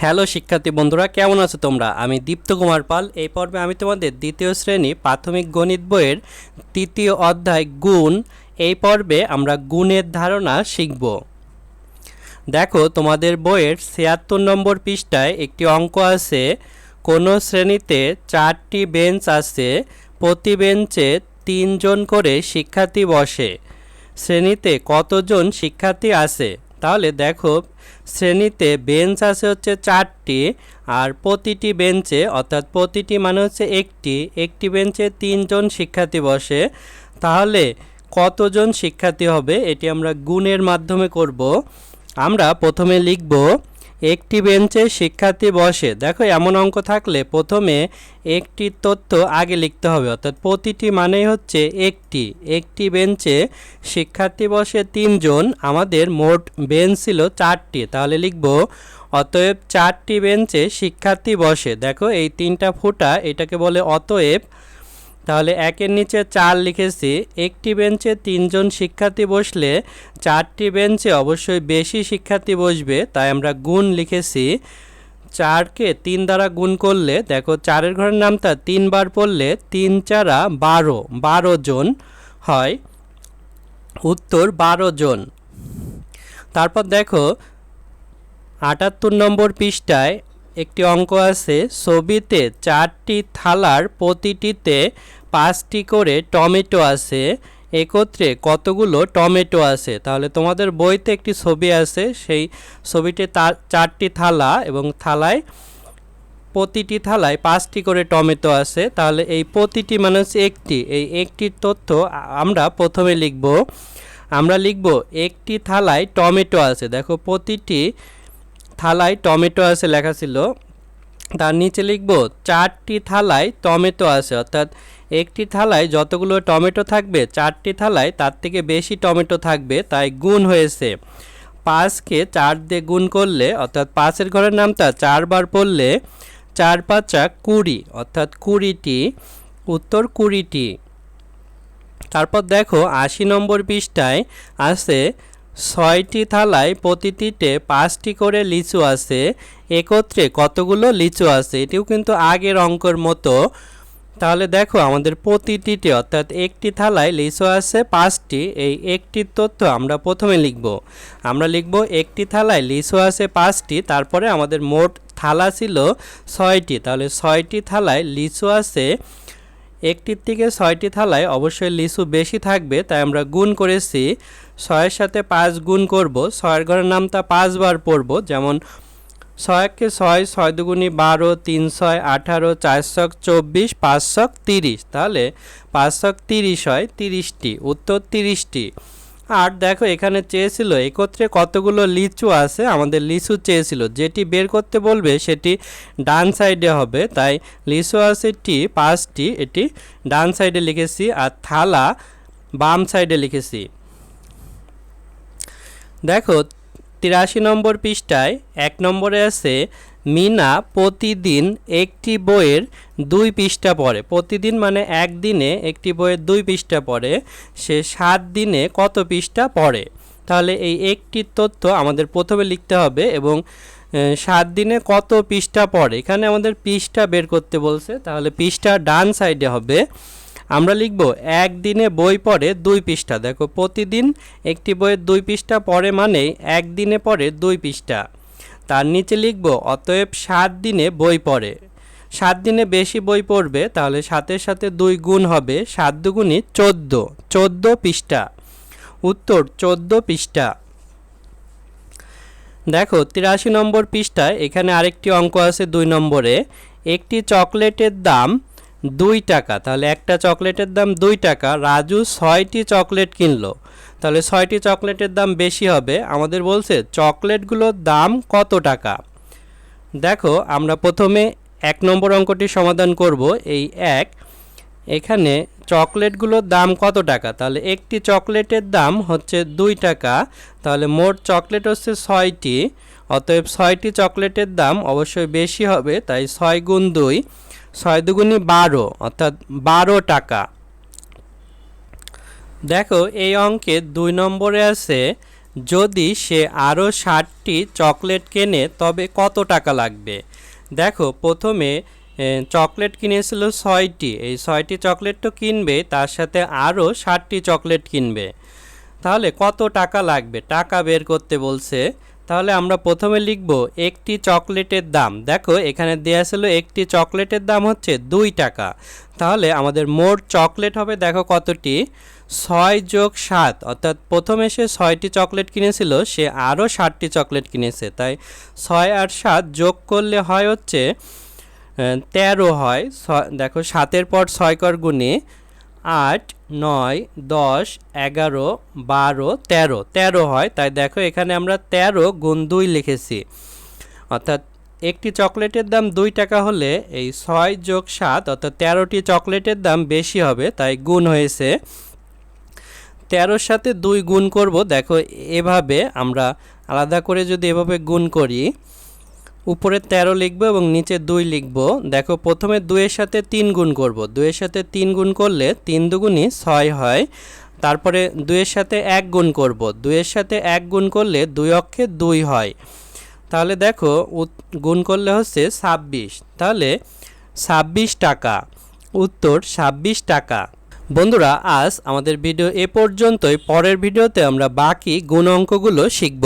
Hello শিক্ষার্থী বন্ধুরা, কেমন আছো তোমরা? আমি দীপ্ত কুমার পাল। এই পর্বে আমি তোমাদের দ্বিতীয় শ্রেণি প্রাথমিক গণিত বইয়ের তৃতীয় অধ্যায় গুণ, এই পর্বে আমরা গুণের ধারণা শিখব। দেখো, তোমাদের বইয়ের ছিয়াত্তর নম্বর পৃষ্ঠায় একটি অঙ্ক আছে, কোনো শ্রেণীতে চারটি বেঞ্চ আছে, প্রতি বেঞ্চে তিনজন করে শিক্ষার্থী বসে। শ্রেণীতে কতজন শিক্ষার্থী আছে? তাহলে দেখো, শ্রেণীতে বেঞ্চ আছে হচ্ছে চারটি আর প্রতিটি বেঞ্চে অর্থাৎ প্রতিটি মানে হচ্ছে একটি একটি বেঞ্চে তিনজন শিক্ষার্থী বসে। তাহলে কতজন শিক্ষার্থী হবে? এটি আমরা গুণের মাধ্যমে করব। আমরা প্রথমে লিখব একটি বেঞ্চে শিক্ষার্থী বসে। দেখো, এমন অঙ্ক থাকলে প্রথমে একটি তথ্য আগে লিখতে হবে। অর্থাৎ প্রতিটি মানেই হচ্ছে একটি। একটি বেঞ্চে শিক্ষার্থী বসে তিনজন, আমাদের মোট বেঞ্চ ছিল চারটি। তাহলে লিখব, অতএব চারটি বেঞ্চে শিক্ষার্থী বসে। দেখো, এই তিনটা ফুটা এটাকে বলে অতএব তাহলে একের নিচে চার লিখেছি। একটি বেঞ্চে তিনজন শিক্ষার্থী বসলে চারটি বেঞ্চে অবশ্যই বেশি শিক্ষার্থী বসবে, তাই আমরা গুণ লিখেছি। চারকে তিন দ্বারা গুণ করলে, দেখো চারের ঘরের নামটা তিনবার পড়লে তিন চারা বারো বারো জন হয়। উত্তর বারো জন। তারপর দেখো আটাত্তর নম্বর পৃষ্ঠায় একটি অঙ্ক আছে, ছবিতে চারটি থালার প্রতিটিতে পাঁচটি করে টমেটো আছে, একত্রে কতগুলো টমেটো আছে? তাহলে তোমাদের বইতে একটি ছবি আছে, সেই ছবিতে চারটি থালা এবং থালায় প্রতিটি থালায় পাঁচটি করে টমেটো আছে। তাহলে এই প্রতিটি মানে হচ্ছে একটি, এই একটির তথ্য আমরা প্রথমে লিখব। আমরা লিখব, একটি থালায় টমেটো আছে। দেখো, প্রতিটি থালায় টমেটো আছে লেখা ছিল। তার নিচে লিখব, চারটি থালায় টমেটো আছে। অর্থাৎ একটি থালায় যতগুলো টমেটো থাকবে, চারটি থালায় তার থেকে বেশি টমেটো থাকবে, তাই গুণ হয়েছে। পাঁচকে চার দিয়ে গুণ করলে, অর্থাৎ পাঁচের ঘরের নামটা চারবার পড়লে চার পাঁচা কুড়ি, অর্থাৎ কুড়িটি, উত্তর কুড়িটি। তারপর দেখো আশি নম্বর পৃষ্ঠায় আছে ছয়টি থালায় প্রতিটিতে পাঁচটি করে লিচু আছে। একত্রে কতগুলো লিচু আছে? এটিও কিন্তু আগের অঙ্কর মতো। তাহলে দেখো আমাদের প্রতিটিতে অর্থাৎ একটি থালায় লিচু আছে পাঁচটি। এই একটির তথ্য আমরা প্রথমে লিখব। আমরা লিখব একটি থালায় লিচু আছে পাঁচটি, তারপরে আমাদের মোট থালা ছিল ছয়টি। তাহলে ছয়টি থালায় লিচু আছে, একটির থেকে ছয়টি থালায় অবশ্যই লিচু বেশি থাকবে, তাই আমরা গুণ করেছি। ছয়ের সাথে পাঁচ গুণ করব, ছয়ের ঘরের নামটা পাঁচবার পড়ব, যেমন ছয়কে ছয় ছয় দুগুণি বারো, তিন ছয়, আঠারো, চার ছক চব্বিশ, পাঁচ ছক তিরিশ। তাহলে পাঁচ ছক তিরিশ হয় তিরিশটি, উত্তর তিরিশটি। আর দেখো এখানে চেয়েছিল, একত্রে কতগুলো লিচু আছে? আমাদের লিচু চেয়েছিল, যেটি বের করতে বলবে সেটি ডান সাইডে হবে, তাই লিচু আছে টি, পাঁচটি, এটি ডান সাইডে লিখেছি, আর থালা বাম সাইডে লিখেছি। দেখো, তিরাশি নম্বর পৃষ্ঠায় এক নম্বরে আছে, মিনা প্রতিদিন একটি বইয়ের দুই পৃষ্ঠা পড়ে। প্রতিদিন মানে একদিনে একটি বইয়ের দুই পৃষ্ঠা পড়ে, সে সাত দিনে কত পৃষ্ঠা পড়ে? তাহলে এই একটির তথ্য আমাদের প্রথমে লিখতে হবে এবং সাত দিনে কত পৃষ্ঠা পড়ে? এখানে আমাদের পৃষ্ঠা বের করতে বলছে, তাহলে পৃষ্ঠা ডান সাইডে হবে আমরা লিখব, একদিনে বই পড়ে দুই পৃষ্ঠা। দেখো, প্রতিদিন একটি বইয়ের দুই পৃষ্ঠা পড়ে মানেই একদিনে পড়ে দুই পৃষ্ঠা। তার নিচে লিখব, অতএব সাত দিনে বই পড়ে। সাত দিনে বেশি বই পড়বে, তাহলে সাতের সাথে দুই গুণ হবে, সাত দুগুণই চোদ্দ, চোদ্দ পৃষ্ঠা। উত্তর, চোদ্দ পৃষ্ঠা। দেখো, তিরাশি নম্বর পৃষ্ঠায় এখানে আরেকটি অঙ্ক আছে দুই নম্বরে। একটি চকলেটের দাম দুই টাকা। তাহলে একটা চকলেটের দাম দুই টাকা। রাজু ছয়টি চকলেট কিনলো। তাহলে ছয়টি চকলেটের দাম বেশি হবে। আমাদের বলছে, চকলেটগুলোর দাম কত টাকা? দেখো, আমরা প্রথমে এক নম্বর অঙ্কটি সমাধান করব। এই এক, এখানে চকলেটগুলোর দাম কত টাকা? তাহলে একটি চকলেটের দাম হচ্ছে দুই টাকা। তাহলে মোট চকলেট হচ্ছে ছয়টি। অতএব ছয়টি চকলেটের দাম অবশ্যই বেশি হবে, তাই ছয় গুণ দুই। ছয় দুগুণি বারো, অর্থাৎ বারো টাকা। দেখো, এই অঙ্কে দুই নম্বরে আছে, যদি সে আরও ষাটটি চকলেট কেনে, তবে কত টাকা লাগবে? দেখো, প্রথমে চকলেট কিনেছিল ছয়টি। এই ছয়টি চকলেট তো কিনবে, তার সাথে আরও ষাটটি চকলেট কিনবে। তাহলে কত টাকা লাগবে? টাকা বের করতে বলছে তাহলে আমরা প্রথমে লিখব একটি চকলেটের দাম। দেখো, এখানে দেওয়া ছিল একটি চকলেটের দাম হচ্ছে দুই টাকা। তাহলে আমাদের মোট চকলেট হবে, দেখো কতটি? ছয় যোগ সাত, অর্থাৎ প্রথমে সে ছয়টি চকলেট কিনেছিল, সে আরও ষাটটি চকলেট কিনেছে। তাই ছয় আর সাত যোগ করলে হয় হচ্ছে তেরো হয়। দেখো, সাতের পর ছয় কর গুণে আট, নয়, দশ, এগারো, বারো, তেরো। তেরো হয়, তাই দেখো এখানে আমরা তেরো গুণ দুই লিখেছি। অর্থাৎ একটি চকলেটের দাম দুই টাকা হলে এই ছয় যোগ সাত, অর্থাৎ তেরোটি চকলেটের দাম বেশি হবে, তাই গুণ হয়েছে। তেরোর সাথে দুই গুণ করব, দেখো এভাবে আমরা আলাদা করে যদি এভাবে গুণ করি উপরে তেরো লিখব এবং নিচে দুই লিখব। দেখো, প্রথমে দুইয়ের সাথে তিন গুণ করব। দুইয়ের সাথে তিন গুণ করলে তিন দুগুণই ছয় হয়। তারপরে দুইয়ের সাথে এক গুণ করব। দুইয়ের সাথে এক গুণ করলে দুই অক্ষে দুই হয়। তাহলে দেখো গুণ করলে হচ্ছে ছাব্বিশ। তাহলে ছাব্বিশ টাকা। উত্তর, ছাব্বিশ টাকা। বন্ধুরা, আজ আমাদের ভিডিও এ পর্যন্তই। পরের ভিডিওতে আমরা বাকি গুণ অঙ্কগুলো শিখব।